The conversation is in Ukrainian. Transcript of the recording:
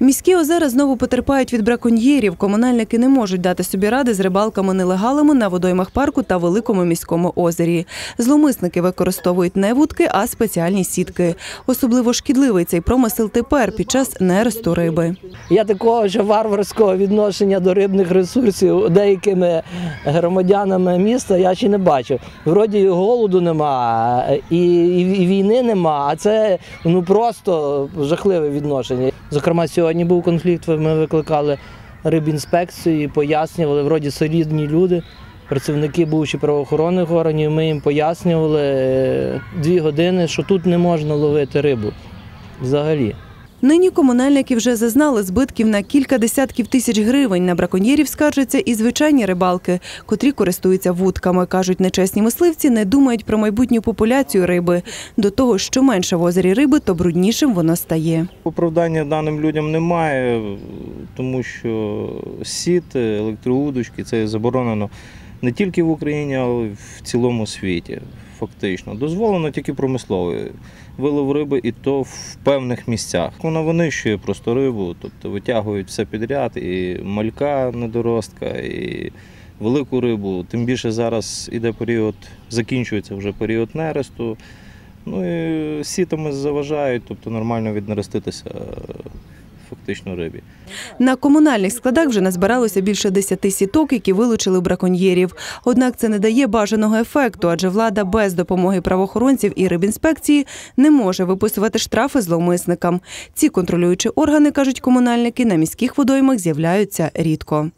Міські озера знову потерпають від браконьєрів. Комунальники не можуть дати собі ради з рибалками-нелегалами на водоймах парку та великому міському озері. Зловмисники використовують не вудки, а спеціальні сітки. Особливо шкідливий цей промисел тепер під час нересту риби. Я такого ж варварського відношення до рибних ресурсів деякими громадянами міста я ще не бачив. Вроді голоду нема, і війни нема, а це ну просто жахливе відношення. Зокрема, сьогодні був конфлікт. Ми викликали рибінспекцію, пояснювали, вроді солідні люди. Працівники бувші правоохоронних органів, ми їм пояснювали е, дві години, що тут не можна ловити рибу взагалі. Нині комунальники вже зазнали збитків на кілька десятків тисяч гривень. На браконьєрів скаржаться і звичайні рибалки, котрі користуються вудками. Кажуть, нечесні мисливці не думають про майбутню популяцію риби. До того, що менше в озері риби, то бруднішим воно стає. Оправдання даним людям немає, тому що сіти, електроудочки це заборонено не тільки в Україні, а й в цілому світі. Фактично, дозволено тільки промисловий вилов риби, і то в певних місцях. Вона винищує просто рибу, тобто витягують все підряд, і малька недоростка, і велику рибу. Тим більше зараз іде період, закінчується вже період нересту. Ну і сітами заважають, тобто нормально віднереститися фактично рибі. На комунальних складах вже назбиралося більше десяти сіток, які вилучили браконьєрів. Однак це не дає бажаного ефекту, адже влада без допомоги правоохоронців і рибінспекції не може виписувати штрафи зловмисникам. Ці контролюючі органи, кажуть комунальники, на міських водоймах з'являються рідко.